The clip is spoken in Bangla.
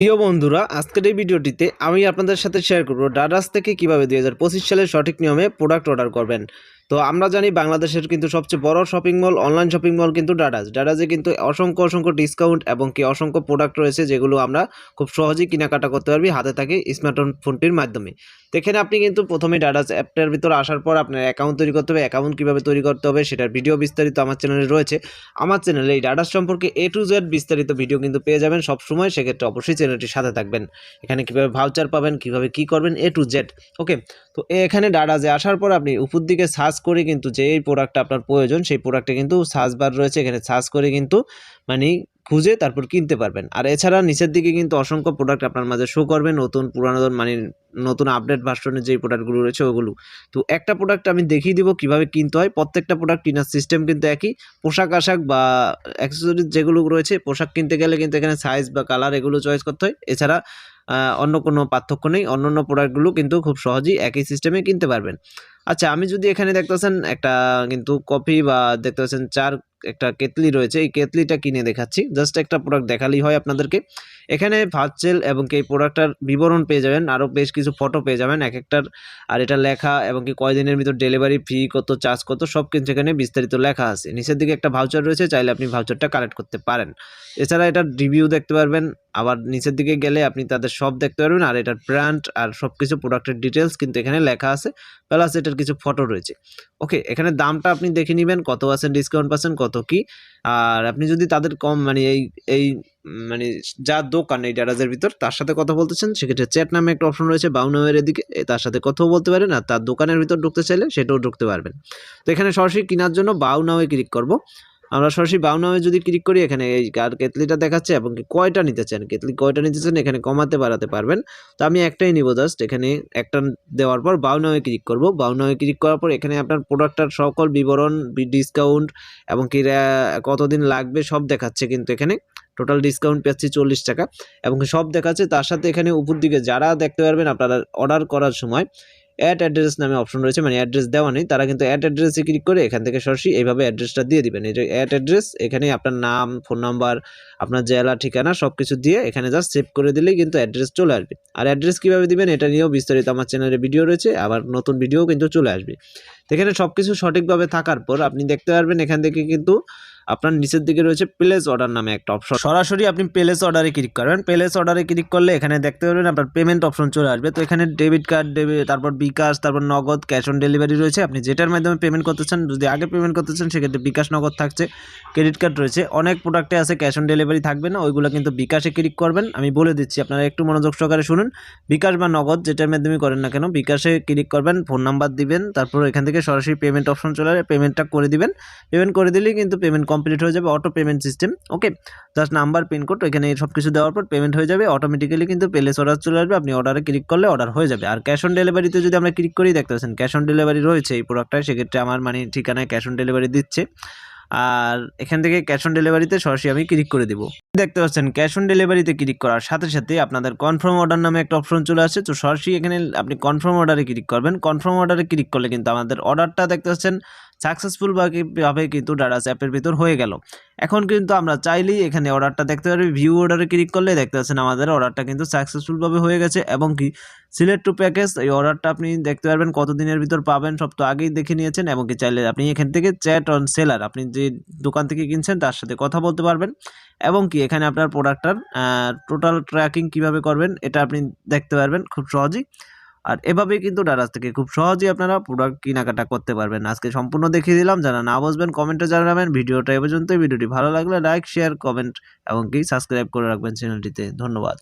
প্রিয় বন্ধুরা, আজকের এই ভিডিওটিতে আমি আপনাদের সাথে শেয়ার করব ডাডাস থেকে কীভাবে দুই সালে সঠিক নিয়মে প্রোডাক্ট অর্ডার করবেন। তো আমরা জানি বাংলাদেশের কিন্তু সবচেয়ে বড় shopping mall online shopping mall কিন্তু ডাডাস ডাডাসে কিন্তু অসংখ্য অসংখ্য ডিসকাউন্ট এবং কি অসংখ্য প্রোডাক্ট রয়েছে যেগুলো আমরা খুব সহজেই কেনাকাটা করতে পারবি হাতে থাকে স্মার্টফোন ফোনটির মাধ্যমে। তো এখানে আপনি কিন্তু প্রথমে ডাডাস অ্যাপটার ভিতরে আসার পর আপনার অ্যাকাউন্ট তৈরি করতে হবে অ্যাকাউন্ট কীভাবে তৈরি করতে হবে সেটার ভিডিও বিস্তারিত আমার চ্যানেলে রয়েছে। আমার চ্যানেলে এই ডাডাস সম্পর্কে এ টু জেড বিস্তারিত ভিডিও কিন্তু পেয়ে যাবেন সব সময়, সেক্ষেত্রে অবশ্যই চ্যানেলটির সাথে থাকবেন। এখানে কীভাবে ভাউচার পাবেন, কীভাবে কী করবেন এ টু জেড ওকে তো এখানে ডাডাজে আসার পর আপনি উপর দিকে সার্চ করে কিন্তু যে প্রোডাক্টটা আপনার প্রয়োজন, সেই প্রোডাক্টে কিন্তু সার্চ বার রয়েছে। এখানে সার্চ করে কিন্তু মানে খুঁজে তারপর কিনতে পারবেন। আর এছাড়া নিচের দিকে কিন্তু অসংখ্য প্রোডাক্ট আপনার মাঝে শো করবে, নতুন পুরানো মানে নতুন আপডেট ভার্সনের যেই প্রোডাক্টগুলো রয়েছে ওগুলো। তো একটা প্রোডাক্ট আমি দেখিয়ে দিব কীভাবে কিনতে হয়। প্রত্যেকটা প্রোডাক্ট কেনার সিস্টেম কিন্তু একই। পোশাক আশাক বা অ্যাক্সেসরিজ যেগুলো রয়েছে, পোশাক কিনতে গেলে কিন্তু এখানে সাইজ বা কালার এগুলো চয়েস করতে হয়। এছাড়া অন্য কোনো পার্থক্য নেই। অন্য অন্য প্রোডাক্টগুলো কিন্তু খুব সহজেই একই সিস্টেমে কিনতে পারবেন। আচ্ছা আমি যদি এখানে দেখতেছেন একটা কিন্তু কফি বা দেখতে পাচ্ছেন চার একটা কেতলি রয়েছে, এই কেতলিটা কিনে দেখাচ্ছি। জাস্ট একটা প্রোডাক্ট দেখালেই হয় আপনাদেরকে। এখানে ভার্চুয়াল এবং কি এই প্রোডাক্টটার বিবরণ পেয়ে যাবেন আরও বেশ কিছু ফটো পেয়ে যাবেন, এক একটার। আর এটা লেখা এবং কি কয়দিনের ভিতর ডেলিভারি ফি কত চার্জ কত, সব কিছু এখানে বিস্তারিত লেখা আছে। নিচের দিকে একটা ভাউচার রয়েছে, চাইলে আপনি ভাউচারটা কালেক্ট করতে পারেন। এছাড়া এটার রিভিউ দেখতে পারবেন আবার নিচের দিকে গেলে আপনি তাদের সব দেখতে পারবেন, আর এটার ব্র্যান্ড আর সব কিছু প্রোডাক্টের ডিটেলস কিন্তু এখানে লেখা আছে প্লাস এটার কিছু ফটো রয়েছে। ওকে এখানে দামটা আপনি দেখে নেবেন, কত পার্সেন্ট ডিসকাউন্ট পাচ্ছেন, কত কি, আর আপনি যদি তাদের কম মানে এই এই মানে যা দোকান এই ডারাজের ভিতর, তার সাথে কথা বলতেছেন সেক্ষেত্রে চ্যাট নামে একটা অপশন রয়েছে বাউনামের এদিকে তার সাথে কথাও বলতে পারেন, আর তার দোকানের ভিতর ঢুকতে চাইলে সেটাও ঢুকতে পারবেন। তো এখানে সরাসরি কেনার জন্য বাউনামে ক্লিক করব। আমরা সরাসরি বাউনামে যদি ক্লিক করি, এখানে এই কার কেতলিটা দেখাচ্ছে এবং কয়টা নিতে চান? কেতলি কয়টা নিতে চান? এখানে কমাতে বাড়াতে পারবেন। তো আমি একটাই নিব জাস্ট এখানে একটা দেওয়ার পর বাউনামে ক্লিক করব। বাউনামে ক্লিক করার পর এখানে আপনার প্রোডাক্টটার সকল বিবরণ ডিসকাউন্ট এবং কি কতদিন লাগবে সব দেখাচ্ছে কিন্তু এখানে। টোটাল ডিসকাউন্ট পাচ্ছি চল্লিশ টাকা এবং সব দেখাচ্ছে। তার সাথে এখানে উপর দিকে যারা দেখতে পারবেন আপনারা অর্ডার করার সময় অ্যাড অ্যাড্রেস নামে অপশন রয়েছে মানে অ্যাড্রেস দেওয়া নেই, তারা কিন্তু অ্যাড অ্যাড্রেসে ক্লিক করে এখান থেকে সরাসরি এইভাবে অ্যাড্রেসটা দিয়ে দিবেন। এই যে অ্যাড অ্যাড্রেস এখানে আপনার নাম ফোন নাম্বার আপনার জেলা, ঠিকানা সব কিছু দিয়ে এখানে জাস্ট সেভ করে দিলেই কিন্তু অ্যাড্রেস চলে আসবে। আর অ্যাড্রেস কীভাবে দিবেন, এটা নিয়েও বিস্তারিত আমার চ্যানেলে ভিডিও রয়েছে, আবার নতুন ভিডিও কিন্তু চলে আসবে। এখানে সব কিছু সঠিকভাবে থাকার পর আপনি দেখতে পারবেন এখান থেকে কিন্তু আপনার নিচের দিকে রয়েছে প্লেস অর্ডার নামে একটা অপশন সরাসরি আপনি প্লেস অর্ডারে ক্লিক করবেন। প্লেস অর্ডারে ক্লিক করলে এখানে দেখতে পারবেন আপনার পেমেন্ট অপশন চলে আসবে। তো এখানে ডেবিট কার্ড ডেবিট তারপর বিকাশ, তারপর নগদ ক্যাশ অন ডেলিভারি রয়েছে। আপনি যেটার মাধ্যমে পেমেন্ট করতে চান, যদি আগে পেমেন্ট করতে চান, সেক্ষেত্রে বিকাশ, নগদ থাকছে ক্রেডিট কার্ড রয়েছে। অনেক প্রোডাক্টে আছে ক্যাশ অন ডেলিভারি থাকবে না, ওইগুলো কিন্তু বিকাশে ক্লিক করবেন। আমি বলে দিচ্ছি, আপনারা একটু মনোযোগ সহকারে শুনুন। বিকাশ বা নগদ যেটার মাধ্যমে করেন না কেন, বিকাশে ক্লিক করবেন ফোন নাম্বার দিবেন, তারপর এখান থেকে সরাসরি পেমেন্ট অপশন চলে পেমেন্টটা করে দিবেন। পেমেন্ট করে দিলেই কিন্তু পেমেন্ট কমপ্লিট হয়ে যাবে auto payment system okay just number pincode এখানে সব কিছু দেওয়ার পর পেমেন্ট হয়ে যাবে অটোমেটিক্যালি কিন্তু প্লেস অর্ডার চলে আসবে, আপনি অর্ডারে ক্লিক করলে অর্ডার হয়ে যাবে। আর ক্যাশ অন ডেলিভারিতে যদি আমরা ক্লিক করি, দেখতে পাচ্ছেন ক্যাশ অন ডেলিভারি রয়েছে এই প্রোডাক্টটায় সেক্ষেত্রে আমার মানে ঠিকানায় ক্যাশ অন ডেলিভারি দিচ্ছে। আর এখান থেকে ক্যাশ অন ডেলিভারিতে সরাসরি আমি ক্লিক করে দেবো। দেখতে পাচ্ছেন ক্যাশ অন ডেলিভারিতে ক্লিক করার সাথে সাথে আপনাদের কনফার্ম অর্ডার নামে একটা অপশন চলে আসছে। তো সরাসরি এখানে আপনি কনফার্ম অর্ডারে ক্লিক করবেন। কনফার্ম অর্ডারে ক্লিক করলে কিন্তু আমাদের অর্ডারটা দেখতে পাচ্ছেন সাকসেসফুল ভাবে কিন্তু ডাটাস অ্যাপের ভিতর হয়ে গেল। এখন কিন্তু আমরা চাইলেই এখানে অর্ডারটা দেখতে পারবি ভিউ অর্ডারে ক্লিক করলে দেখতে পাচ্ছেন আমাদের অর্ডারটা কিন্তু সাকসেসফুলভাবে হয়ে গেছে এবং কি সিলেক্ট টু প্যাকেজ এই অর্ডারটা আপনি দেখতে পারবেন কত দিনের ভিতর পাবেন, সব তো আগেই দেখে নিয়েছেন এবং কি চাইলে আপনি এখান থেকে চ্যাট অন সেলার আপনি যে দোকান থেকে কিনছেন তার সাথে কথা বলতে পারবেন এবং কি এখানে আপনার প্রোডাক্টটার টোটাল ট্র্যাকিং কীভাবে করবেন এটা আপনি দেখতে পারবেন খুব সহজেই। আর এভাবেই কিন্তু ডারাস থেকে খুব সহজেই আপনারা প্রোডাক্ট কেনাকাটা করতে পারবেন। আজকে সম্পূর্ণ দেখিয়ে দিলাম, যারা না বসবেন কমেন্টে জানাবেন। ভিডিওটা এ পর্যন্ত ভিডিওটি ভালো লাগলে লাইক শেয়ার কমেন্ট এবং কি সাবস্ক্রাইব করে রাখবেন চ্যানেলটিতে ধন্যবাদ।